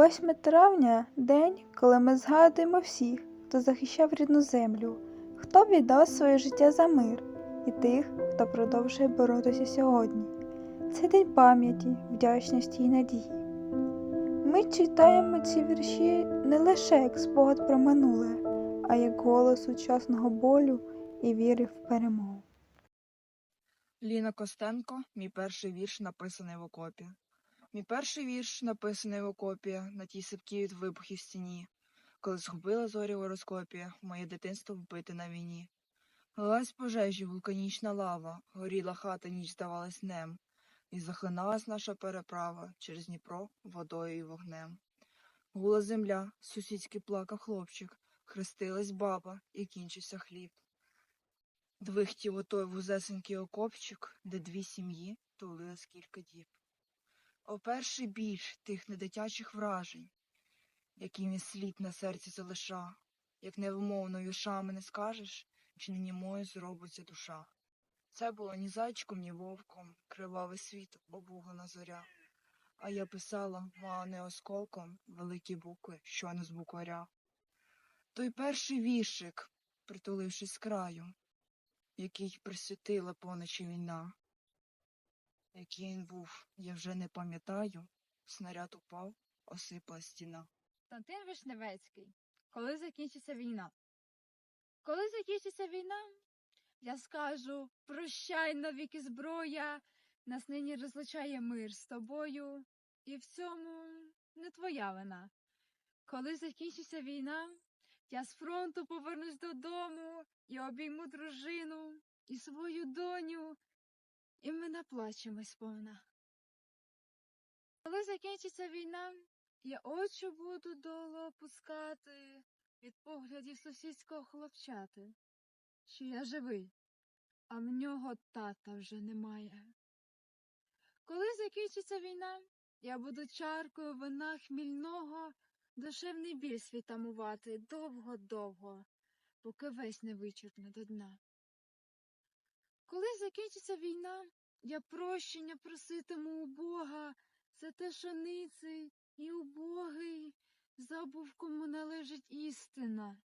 8 травня день, коли ми згадуємо всіх, хто захищав рідну землю, хто віддав своє життя за мир, і тих, хто продовжує боротися сьогодні. Це день пам'яті, вдячності і надії. Ми читаємо ці вірші не лише як спогад про минуле, а як голос сучасного болю і віри в перемогу. Ліна Костенко, мій перший вірш написаний в окопі. Мій перший вірш написаний в окопі на тій сипкій від вибухів стіні, коли згубила зорі в розкопі, моє дитинство вбите на війні. Лилась пожежі вулканічна лава, горіла хата, ніч здавалась днем, і захлиналась наша переправа через Дніпро водою і вогнем. Гула земля, сусідський плакав хлопчик, хрестилась баба, і кінчився хліб. Двихтів отой вузесенький окопчик, де дві сім'ї тулились кілька діб. О перший більш тих недитячих вражень, які мій слід на серці залиша, як невимовно віршами не скажеш, чи не німою зробиться душа. Це було ні зайчиком, ні вовком, кривавий світ, обуглена зоря. А я писала, мало не осколком, великі букви, щойно з букваря. Той перший віршик, притулившись краю, який присвятила поночі війна. Який він був, я вже не пам'ятаю, снаряд упав, осипала стіна. Константин Вишневецький. Коли закінчиться війна? Коли закінчиться війна, я скажу прощай навіки зброя, нас нині розлучає мир з тобою, і в цьому не твоя вина. Коли закінчиться війна, я з фронту повернусь додому і обійму дружину і свою доню, і ми наплачемось сповна. Коли закінчиться війна, я очі буду долу опускати від поглядів сусідського хлопчати, що я живий, а в нього тата вже немає. Коли закінчиться війна, я буду чаркою вина хмільного душевний біль свій тамувати довго-довго, поки весь не вичерпне до дна. Коли закінчиться війна, я прощення проситиму у Бога за те, що ниций і убогий забув, кому належить істина.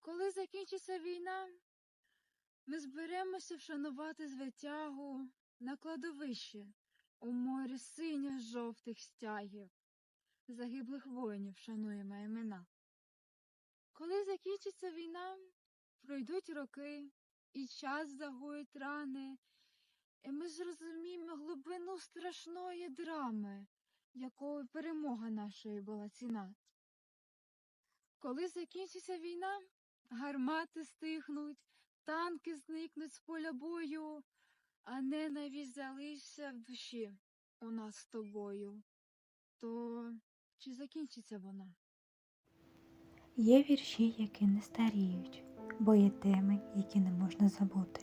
Коли закінчиться війна, ми зберемося вшанувати звитягу на кладовище у морі синіх жовтих стягів. Загиблих воїнів шануємо імена. Коли закінчиться війна, пройдуть роки, і час загоїть рани, і ми зрозуміємо глибину страшної драми, якою перемога нашої була ціна. Коли закінчиться війна, гармати стихнуть, танки зникнуть з поля бою, а ненависть залишиться в душі у нас з тобою. То чи закінчиться вона? Є вірші, які не старіють, бо є теми, які не можна забути.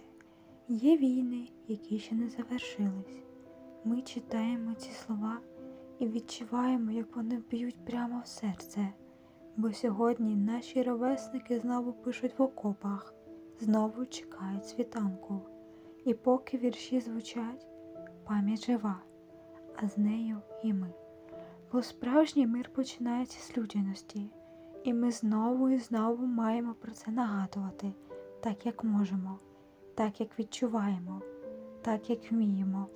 Є війни, які ще не завершились. Ми читаємо ці слова і відчуваємо, як вони б'ють прямо в серце. Бо сьогодні наші ровесники знову пишуть в окопах, знову чекають світанку. І поки вірші звучать, пам'ять жива, а з нею і ми. Бо справжній мир починається з людяності, і ми знову і знову маємо про це нагадувати, так як можемо, так як відчуваємо, так як вміємо,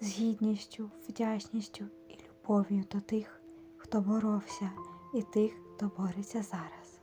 з гідністю, вдячністю і любов'ю до тих, хто боровся, і тих, хто бореться зараз.